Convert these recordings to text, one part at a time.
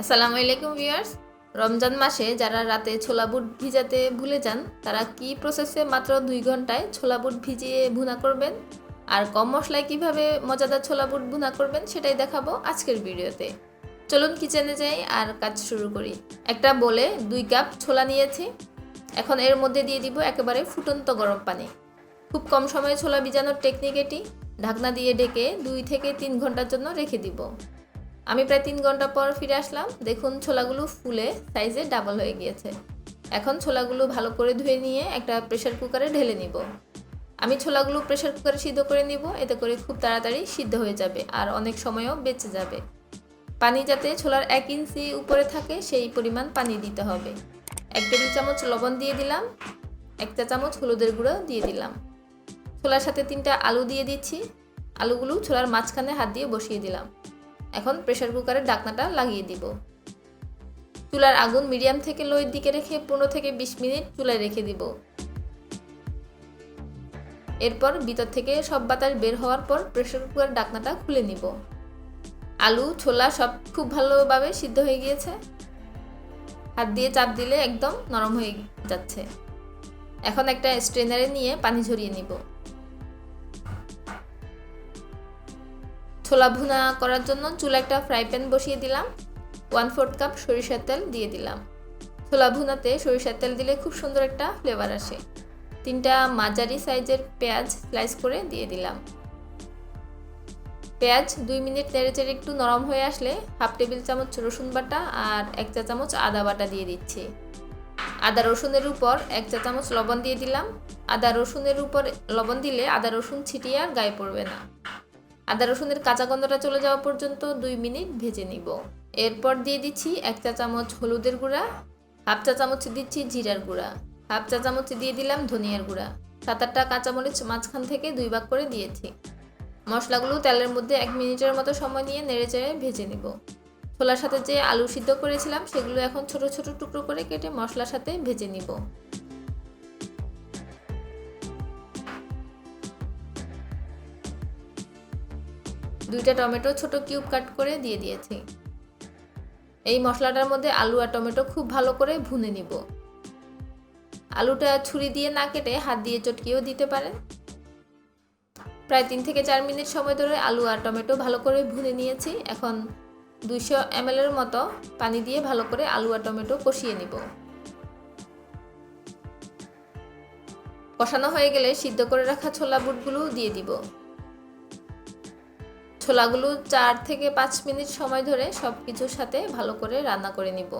আসসালামু আলাইকুম ভিউয়ার্স। রমজান মাসে যারা রাতে ছোলা বুট ভিজাতে ভুলে যান, তারা কি প্রসেসে মাত্র দুই ঘন্টায় ছোলা বুট ভিজিয়ে ভুনা করবেন? আর কম মশলায় কীভাবে মজাদার ছোলা বুট ভুনা করবেন সেটাই দেখাবো আজকের ভিডিওতে। চলুন কিচেনে যাই আর কাজ শুরু করি। একটা বলে দুই কাপ ছোলা নিয়েছি। এখন এর মধ্যে দিয়ে দিব একেবারে ফুটন্ত গরম পানি। খুব কম সময়ে ছোলা ভিজানোর টেকনিক এটি। ঢাকনা দিয়ে ডেকে দুই থেকে তিন ঘণ্টার জন্য রেখে দিব। আমি প্রায় তিন ঘণ্টা পর ফিরে আসলাম। দেখুন ছোলাগুলো ফুলে সাইজে ডাবল হয়ে গিয়েছে। এখন ছোলাগুলো ভালো করে ধুয়ে নিয়ে একটা প্রেশার কুকারে ঢেলে নিব। আমি ছোলাগুলো প্রেশার কুকারে সিদ্ধ করে নিব। এতে করে খুব তাড়াতাড়ি সিদ্ধ হয়ে যাবে আর অনেক সময়ও বেঁচে যাবে। পানি যাতে ছোলার এক ইঞ্চি উপরে থাকে, সেই পরিমাণ পানি দিতে হবে। এক টেবিল চামচ লবণ দিয়ে দিলাম। এক চা চামচ হলুদের গুঁড়ো দিয়ে দিলাম। ছোলার সাথে তিনটা আলু দিয়ে দিচ্ছি। আলুগুলো ছোলার মাঝখানে হাত দিয়ে বসিয়ে দিলাম। এখন প্রেশার কুকারের ঢাকনাটা লাগিয়ে দিব। চুলার আগুন মিডিয়াম থেকে লোয়ের দিকে রেখে পনেরো থেকে বিশ মিনিট চুলায় রেখে দিব। এরপর ভিতর থেকে সব বাতাস বের হওয়ার পর প্রেশার কুকার ডাকনাটা খুলে নিব। আলু, ছোলা সব খুব ভালোভাবে সিদ্ধ হয়ে গিয়েছে। হাত দিয়ে চাপ দিলে একদম নরম হয়ে যাচ্ছে। এখন একটা স্ট্রেনারে নিয়ে পানি ঝরিয়ে নিব। ছোলা ভুনা করার জন্য চুলা একটা ফ্রাই প্যান বসিয়ে দিলাম। ওয়ান ফোর্থ কাপ সরিষার তেল দিয়ে দিলাম। ছোলা ভুনাতে সরিষার তেল দিলে খুব সুন্দর একটা ফ্লেভার আসে। তিনটা মাঝারি সাইজের পেঁয়াজ স্লাইস করে দিয়ে দিলাম। পেঁয়াজ দুই মিনিট নেড়েচেড়ে একটু নরম হয়ে আসলে হাফ টেবিল চামচ রসুন বাটা আর এক চা চামচ আদা বাটা দিয়ে দিচ্ছি। আদা রসুনের উপর এক চা চামচ লবণ দিয়ে দিলাম। আদা রসুনের উপর লবণ দিলে আদা রসুন ছিটিয়ে আর গায়ে পড়বে না। আদা রসুনের কাঁচা গন্ধটা চলে যাওয়া পর্যন্ত দুই মিনিট ভেজে নিব। এরপর দিয়ে দিচ্ছি এক চা চামচ হলুদের গুঁড়া, হাফ চা চামচ দিচ্ছি জিরার গুঁড়া, হাফ চা চামচ দিয়ে দিলাম ধনিয়ার গুঁড়া। সাত আটটা কাঁচামরিচ মাঝখান থেকে দুই ভাগ করে দিয়েছি। মশলাগুলো তেলের মধ্যে এক মিনিটের মতো সময় নিয়ে নেড়ে চেড়ে ভেজে নিব। ছোলার সাথে যে আলু সিদ্ধ করেছিলাম, সেগুলো এখন ছোট ছোট টুকরো করে কেটে মশলার সাথে ভেজে নিব। দুইটা টমেটো ছোট কিউব কাট করে দিয়ে দিয়েছি। এই মশলাটার মধ্যে আলু আর টমেটো খুব ভালো করে ভুনে নিব। আলুটা ছুরি দিয়ে না কেটে হাত দিয়ে চটকিয়েও দিতে পারেন প্রায় তিন থেকে চার মিনিট সময় ধরে আলু আর টমেটো ভালো করে ভুনে নিয়েছি। এখন দুইশো এম এর মতো পানি দিয়ে ভালো করে আলু আর টমেটো কষিয়ে নিব। কষানো হয়ে গেলে সিদ্ধ করে রাখা ছোলা বুটগুলো দিয়ে দিব। ছোলাগুলো চার থেকে পাঁচ মিনিট সময় ধরে সব কিছুর সাথে ভালো করে রান্না করে নিব।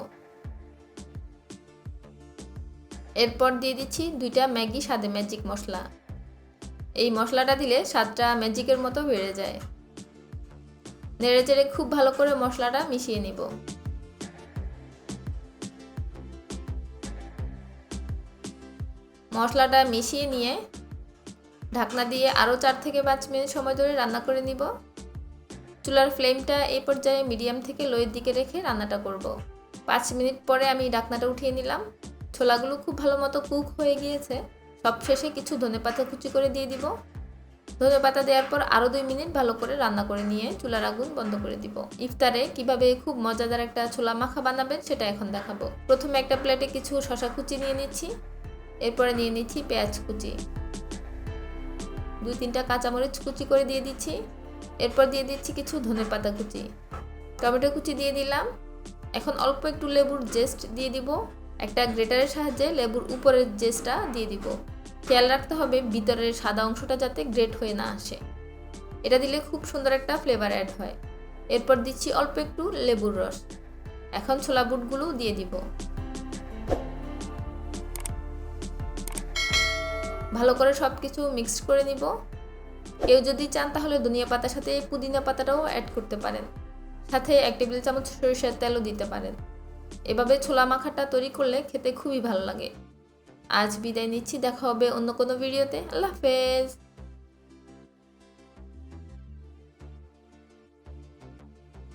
এরপর দিয়ে দিচ্ছি দুইটা ম্যাগি স্বাদে ম্যাজিক মশলা। এই মশলাটা দিলে স্বাদটা ম্যাজিকের মতো বেড়ে যায়। নেড়ে চেড়ে খুব ভালো করে মশলাটা মিশিয়ে নিব। মশলাটা মিশিয়ে নিয়ে ঢাকনা দিয়ে আরও চার থেকে পাঁচ মিনিট সময় ধরে রান্না করে নিব। চুলার ফ্লেমটা এই পর্যায়ে মিডিয়াম থেকে লোয়ের দিকে রেখে রান্নাটা করব। পাঁচ মিনিট পরে আমি ডাকনাটা উঠিয়ে নিলাম। ছোলাগুলো খুব ভালো মতো কুক হয়ে গিয়েছে। সব শেষে কিছু ধনে পাতা কুচি করে দিয়ে দিব। ধনে পাতা দেওয়ার পর আরও দুই মিনিট ভালো করে রান্না করে নিয়ে চুলার আগুন বন্ধ করে দিব। ইফতারে কীভাবে খুব মজাদার একটা ছোলা মাখা বানাবেন সেটা এখন দেখাবো। প্রথমে একটা প্লেটে কিছু শশা কুচি নিয়ে নিচ্ছি। এরপরে নিয়ে নিচ্ছি পেঁয়াজ কুচি। দুই তিনটা কাঁচামরিচ কুচি করে দিয়ে দিচ্ছি। এরপর দিয়ে দিচ্ছি কিছু ধনে পাতা কুচি। টমেটো কুচি দিয়ে দিলাম। এখন অল্প একটু লেবুর জেস্ট দিয়ে দিব। একটা গ্রেটারের সাহায্যে লেবুর উপরের জেস্টটা দিয়ে দিব। খেয়াল রাখতে হবে ভিতরের সাদা অংশটা যাতে গ্রেট হয়ে না আসে। এটা দিলে খুব সুন্দর একটা ফ্লেভার অ্যাড হয়। এরপর দিচ্ছি অল্প একটু লেবুর রস। এখন ছোলা বুটগুলো দিয়ে দিব। ভালো করে সব কিছু মিক্সড করে নিব। কেউ যদি চান তাহলে ধনিয়া পাতার সাথে পুদিনা পাতাটাও অ্যাড করতে পারেন। সাথে এক টেবিল চামচ সরিষার তেলও দিতে পারেন। এভাবে ছোলা মাখাটা তৈরি করলে খেতে খুবই ভালো লাগে। আজ বিদায় নিচ্ছি, দেখা হবে অন্য কোনো ভিডিওতে আল্লাহ হাফেজ।